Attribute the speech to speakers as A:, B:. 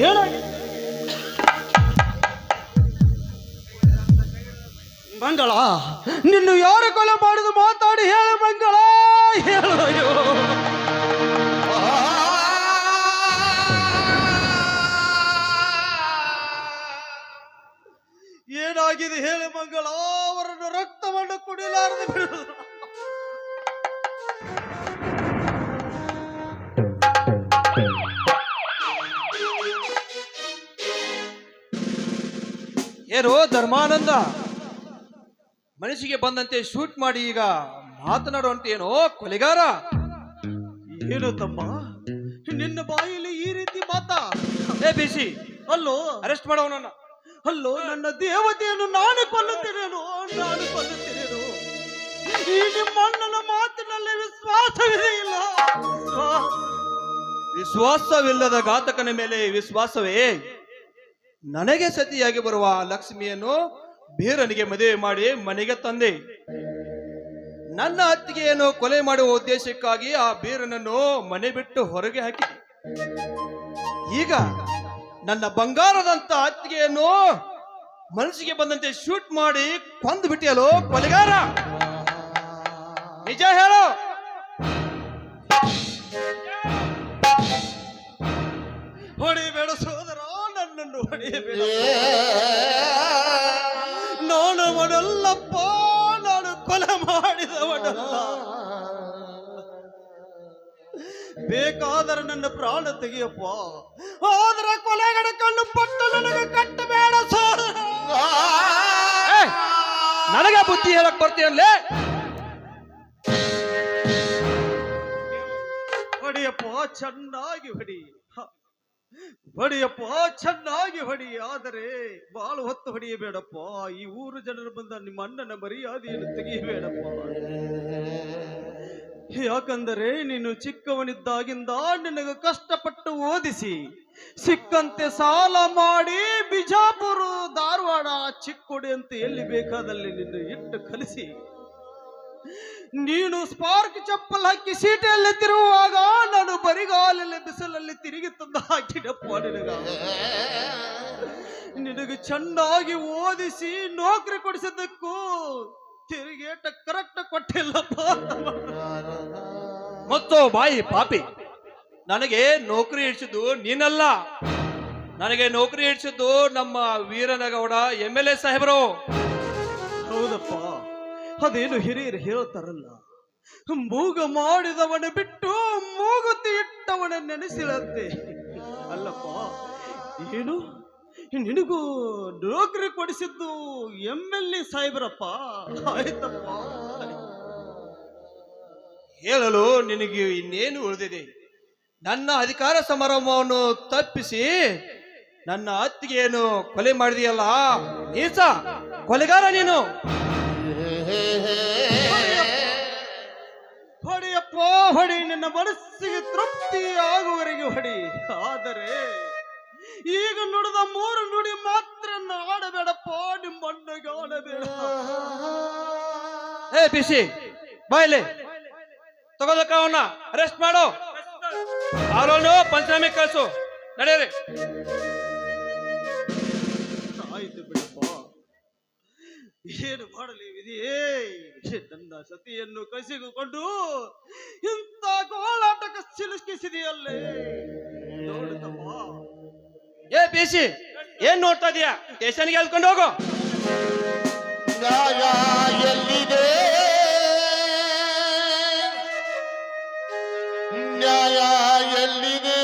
A: ಏನಾಗಿದೆ ಮಂಗಳ, ನಿನ್ನ ಯಾರು ಕೊಲೆ ಮಾಡಿದ ಮಾತಾಡಿ ಹೇಳು ಮಂಗಳ, ಹೇಳು ಅಯ್ಯೋ. ಏನಾಗಿದೆ ಹೇಳಿ ಮಂಗಳ, ಅವರನ್ನು ರಕ್ತವನ್ನು ಕುಡಿಲಾರದೆ ಬಿಡುವುದು
B: ಏನು ಧರ್ಮಾನಂದ. ಮನಸ್ಸಿಗೆ ಬಂದಂತೆ ಶೂಟ್ ಮಾಡಿ ಈಗ ಮಾತನಾಡುವಂತ ಏನೋ ಕೊಲೆಗಾರ.
A: ಏನು ತಮ್ಮ? ನಿನ್ನ ಬಾಯಲ್ಲಿ ಈ ರೀತಿ ಮಾತಾ?
B: ಏ ಬಿಸಿ.
A: ಅಲ್ಲೋ?
B: ಅರೆಸ್ಟ್ ಮಾಡವನನ್ನ
A: ಅಲ್ಲೋ? ನನ್ನ ದೇವತೆಯನ್ನು ನಾನು ಕೊಲ್ಲುತ್ತೇನೇನು? ನಾನು ಕೊಲ್ಲುತ್ತೇನೇನು? ಈ ನಿಮ್ಮ ಅಣ್ಣನ ಮಾತಿನಲ್ಲಿ ವಿಶ್ವಾಸವಿದೆ ಇಲ್ಲ?
B: ವಿಶ್ವಾಸವಿಲ್ಲದ ಘಾತಕನ ಮೇಲೆ ವಿಶ್ವಾಸವೇ? ನನಗೆ ಸತಿಯಾಗಿ ಬರುವ ಲಕ್ಷ್ಮಿಯನ್ನು ಬೀರನಿಗೆ ಮದುವೆ ಮಾಡಿ ಮನೆಗೆ ತಂದೆ. ನನ್ನ ಅತ್ತಿಗೆಯನ್ನು ಕೊಲೆ ಮಾಡುವ ಉದ್ದೇಶಕ್ಕಾಗಿ ಆ ಬೀರನನ್ನು ಮನೆ ಬಿಟ್ಟು ಹೊರಗೆ ಹಾಕಿ ಈಗ ನನ್ನ ಬಂಗಾರದಂತ ಅತ್ತಿಗೆಯನ್ನು ಮನಸ್ಸಿಗೆ ಬಂದಂತೆ ಶೂಟ್ ಮಾಡಿ ಕೊಂದು ಬಿಟ್ಟಿಯಲು ಕೊಲೆಗಾರ? ನಿಜ ಹೇಳು.
A: ನಾನು ನಾನು ಕೊಲೆ ಮಾಡಿದವನಲ್ಲ ಬೇಕಾದರೆ ನನ್ನ ಪ್ರಾಣ ತೆಗೆಯಪ್ಪ. ಹೋದ್ರೆ ಕೊಲೆಗಡೆ ಕಣ್ಣು ಪಟ್ಟು ನನಗೆ ಕಟ್ಟಬೇಡ ಸೋದರ
B: ಏ, ನನಗೆ ಬುದ್ಧಿ ಹೇಳಕ್ ಬರ್ತೀಯಲ್ಲೇ?
A: ಹೊಡಿಯಪ್ಪ ಚೆನ್ನಾಗಿ ಹೊಡಿ. ಹೊಡಿಯಪ್ಪ, ಚೆನ್ನಾಗಿ ಹೊಡಿ, ಆದರೆ ಬಾಳು ಹೊತ್ತು ಹೊಡಿಯಬೇಡಪ್ಪ. ಈ ಊರು ಜನರು ಬಂದ ನಿಮ್ಮ ಅಣ್ಣನ ಮರ್ಯಾದೆಯನ್ನು ತೆಗೆಯಬೇಡಪ್ಪ. ಯಾಕಂದರೆ ನೀನು ಚಿಕ್ಕವನಿದ್ದಾಗಿಂದ ನಿನಗೆ ಕಷ್ಟಪಟ್ಟು ಓದಿಸಿ, ಸಿಕ್ಕಂತೆ ಸಾಲ ಮಾಡಿ ಬಿಜಾಪುರ, ಧಾರವಾಡ, ಚಿಕ್ಕೋಡಿ ಅಂತ ಎಲ್ಲಿ ಬೇಕಾದಲ್ಲಿ ನಿನ್ನ ಇಟ್ಟು ಕಲಿಸಿ ನೀನು ಸ್ಪಾರ್ಕ್ ಚಪ್ಪಲ್ ಹಾಕಿ ಸೀಟೆಯಲ್ಲಿ ತಿರುಗುವಾಗ ನಾನು ಬರಿಗಾಲಲ್ಲಿ ಬಿಸಿಲಲ್ಲಿ ತಿರುಗಿ ತಂದು ಹಾಕಿದಪ್ಪ ನಿನಗ ನಿನಗೆ ಚೆನ್ನಾಗಿ ಓದಿಸಿ ನೌಕರಿ ಕೊಡಿಸಿದ್ದಕ್ಕೂ ತಿರುಗೇಟ ಕರೆಕ್ಟ್ ಕೊಟ್ಟಿಲ್ಲಪ್ಪ.
B: ಮತ್ತೋ ಬಾಯಿ ಪಾಪಿ, ನನಗೆ ನೌಕರಿ ಹಿಡಿಸಿದ್ದು ನೀನಲ್ಲ. ನನಗೆ ನೌಕರಿ ಹಿಡಿಸಿದ್ದು ನಮ್ಮ ವೀರನಗೌಡ ಎಂ ಎಲ್ ಎ ಸಾಹೇಬರು.
A: ಹೌದಪ್ಪ. ಅದೇನು ಹಿರಿಯರು ಹೇಳ್ತಾರಲ್ಲ, ಮೂಗ ಮಾಡಿದವನ ಬಿಟ್ಟು ಮೂಗುತಿ ಇಟ್ಟವನ ನೆನೆಸಿಳಂತೆ. ಅಲ್ಲಪ್ಪ, ಏನು? ನಿನಗೂ ನೌಕರಿ ಕೊಡಿಸಿದ್ದು ಎಂ ಎಲ್ ಎ ಸಾಹೇಬ್ರಪ್ಪ? ಆಯ್ತಪ್ಪ.
B: ಹೇಳಲು ನಿನಗೆ ಇನ್ನೇನು ಉಳಿದಿದೆ? ನನ್ನ ಅಧಿಕಾರ ಸಮಾರಂಭವನ್ನು ತಪ್ಪಿಸಿ ನನ್ನ ಅತ್ತಿಗೆಯನ್ನು ಕೊಲೆ ಮಾಡಿದೆಯಲ್ಲ? ನೀಸ, ಕೊಲೆಗಾರ ನೀನು?
A: ಹೊಡೆಯಪ್ಪ ಹೊಡಿ ನಿನ್ನ ಮನಸ್ಸಿಗೆ ತೃಪ್ತಿ ಆಗುವವರೆಗೆ ಹೊಡಿ. ಆದರೆ ಈಗ ನುಡಿದ ಮೂರು ನುಡಿ ಮಾತ್ರ ಆಡಬೇಡ ನಿಮ್ಮ ಅಣ್ಣಗೆ ಆಡಬೇಡ.
B: ಏ ಬಿಸಿ ಬಾಯ್ಲಿ. ತಗೋದಕ್ಕ ಅವನ್ನ ರೆಸ್ಟ್ ಮಾಡು. ಆರೋನು ಪಂಚನಾಮಿ ಕಳಿಸು. ನಡೆಯರಿ
A: ಏನು ಮಾಡಲಿ ವಿಧಿಯೇ ನನ್ನ ಸತಿಯನ್ನು ಕಸಿಗುಕೊಂಡು ಇಂಥ ಕೋಲಾಟಕ ಸಿಲುಕಿಸಿದೆಯಲ್ಲೇ? ನೋಡುತ್ತಮ್ಮ
B: ಏ ಬೇಸಿ ಏನ್ ನೋಡ್ತಾ ಇದೀಯಾ? ಸ್ಟೇಷನ್ಗೆ ಹೇಳ್ಕೊಂಡು ಹೋಗು.
C: ಎಲ್ಲಿದೆ? ನ್ಯಾಯ ಎಲ್ಲಿದೆ?